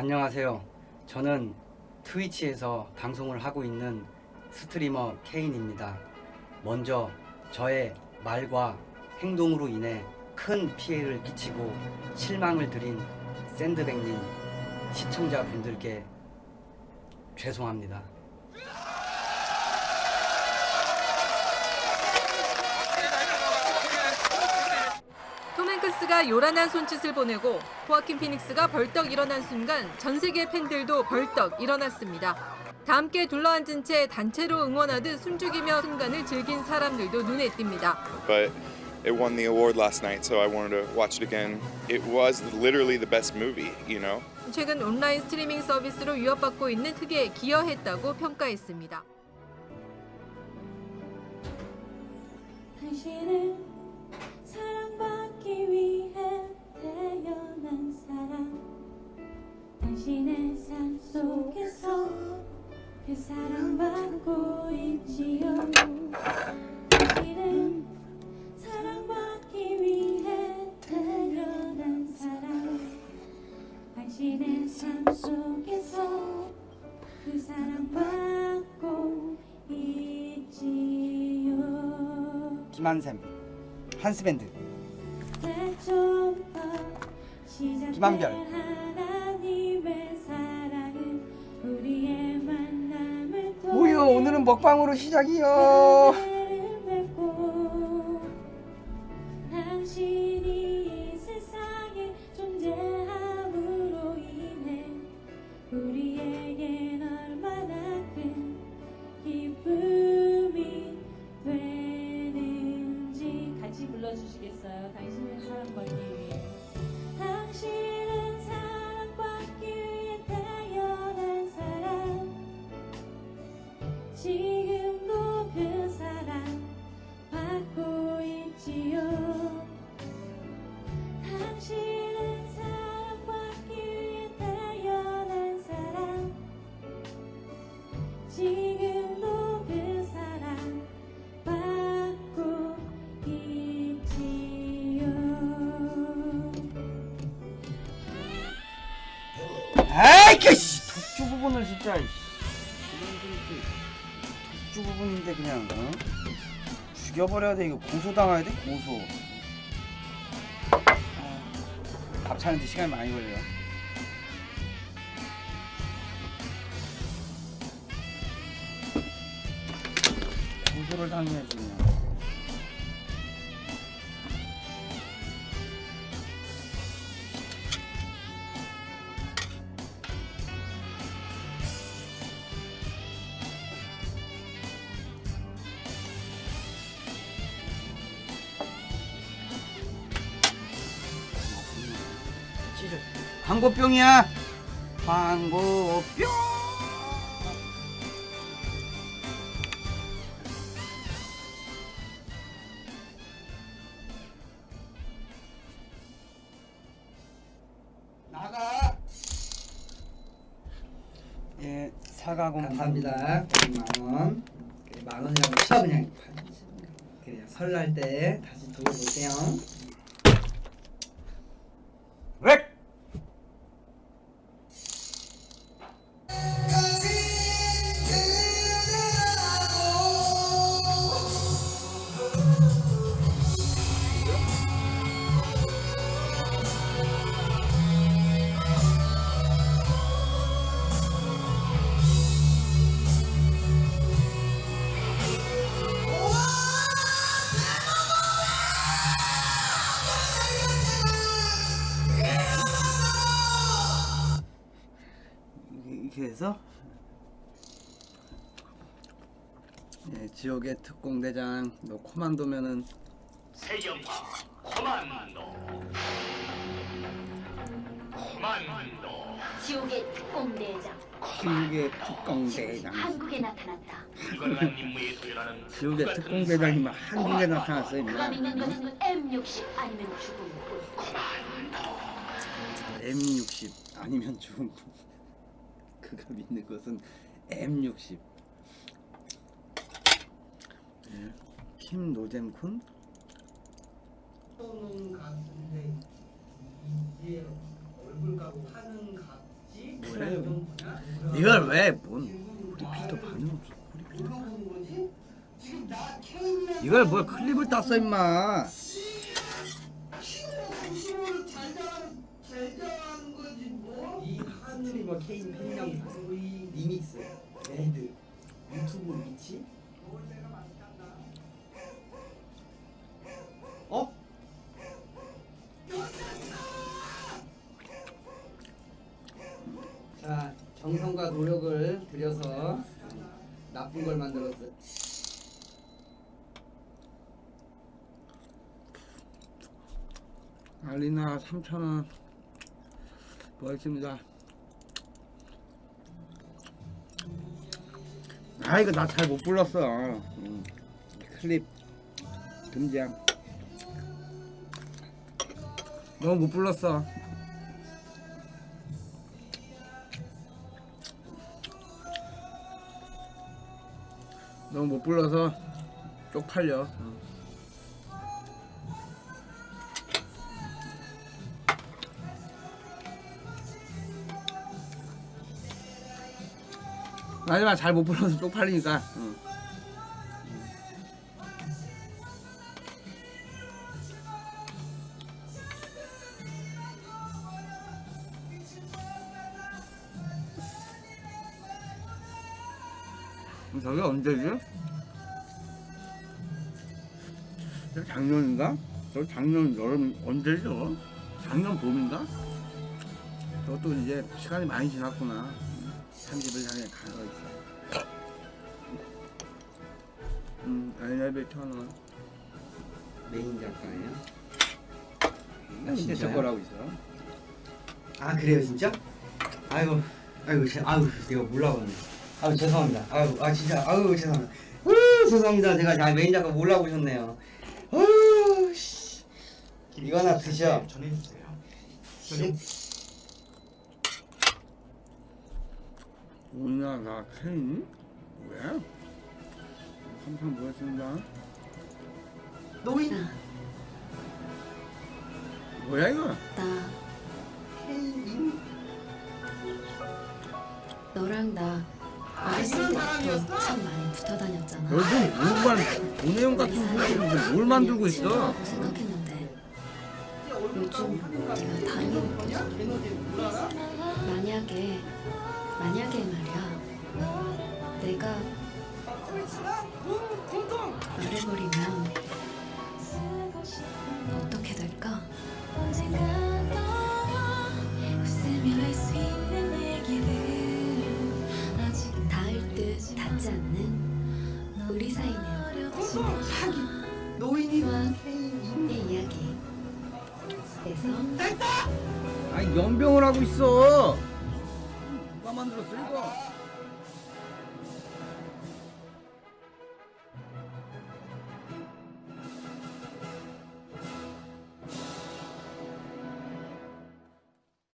안녕하세요. 저는 트위치에서 방송을 하고 있는 스트리머 케인입니다. 먼저 저의 말과 행동으로 인해 큰 피해를 끼치고 실망을 드린 샌드백님 시청자분들께 죄송합니다. 톰 행크스가 요란한 손짓을 보내고 호아킨 피닉스가 벌떡 일어난 순간 전 세계 팬들도 벌떡 일어났습니다. 다 함께 둘러앉은 채 단체로 응원하듯 숨죽이며 순간을 즐긴 사람들도 눈에 띕니다. but it won the award last night, so I wanted to watch it again. It was literally the best movie, you know? 최근 온라인 스트리밍 서비스로 위협받고 있는 특에 기여했다고 평가했습니다. 당신은 그그 김한샘 한스밴드 김한별. 뭐요 오늘은 먹방으로 시작이요. 부분을 진짜 독주 부분인데 그냥 어? 죽여버려야 돼. 이거 고소 당해야 돼? 고소. 아, 밥 차는데 시간이 많이 걸려 고소를 당해야지 그냥 찌르 광고병이야 광고병 나가 예 사과곰 감사합니다. 2만 원. 만 원이라고 쳐 그냥. 그래요. 설날 때 다시 두고 볼게요. 이렇게 해서 예, 지옥의 특공대장 너 코만도면은 세연파 코만도. 코만도. 지옥의 특공대장. 지옥의 특공대장. 한국에 나타났다. 임무에 지옥의 그 같은 특공대장이 막 사람. 한국에 나타났어요 그가 임마 믿는 것은 M60 아니면 죽음뿐. M60 아니면 죽음 그가 믿는 것은 M60 예, 킴 노잼쿤 쏘는 값인데 이제 얼굴 가고 하는 값이 뭐래요? 이걸 왜 뭔 우리 필터 반응 없어? 우리 필터. 이걸 뭘 클립을 땄어 임마? 스트리머 케인 팬영 리믹스 레드 유튜브 위치 어? 자 정성과 노력을 들여서 나쁜 걸 만들었어요. 알리나 3,000원 보겠습니다. 아 이거 나 잘 못 불렀어. 음. 클립 금지함. 너무 못 불렀어. 너무 못 불러서 쪽팔려. 음. 마지막 잘못 불러서 쪽팔리니까. 응. 그럼 저게 언제지? 저 작년인가? 저 작년 여름 언제죠? 작년 봄인가? 저것도 이제 시간이 많이 지났구나. 30일 향해 가서 있어. 음, 천 원. 메인 작가예요. 나 이제 저 거라고 있어. 아 그래요 진짜? 아이고 아이고 제 아유 내가 몰라봤네. 아유 죄송합니다. 아유 아 진짜 아유 죄송합니다. 아유 죄송합니다. 제가 아, 메인 작가 몰라보셨네요. 아유 씨. 이거 하나 드셔. 전해주세요. 우리나라 케인? 왜? 항상 보였습니다. 노인 뭐야 이거? 나 너랑 나 어렸을 때부터 참 많이 붙어 다녔잖아. 요즘 무관 도내용 같은 소리를 뭘 만들고 있어? 라고 생각했는데 요즘 네가 다르게 느껴져. 만약에 만약에 말이야 내가 말해버리면 어떻게 될까? 닿을 듯 닿지 않는 우리 사이는 노인이 내 이야기. 그래서 아니 연병을 하고 있어. 누가 만들었어 이거?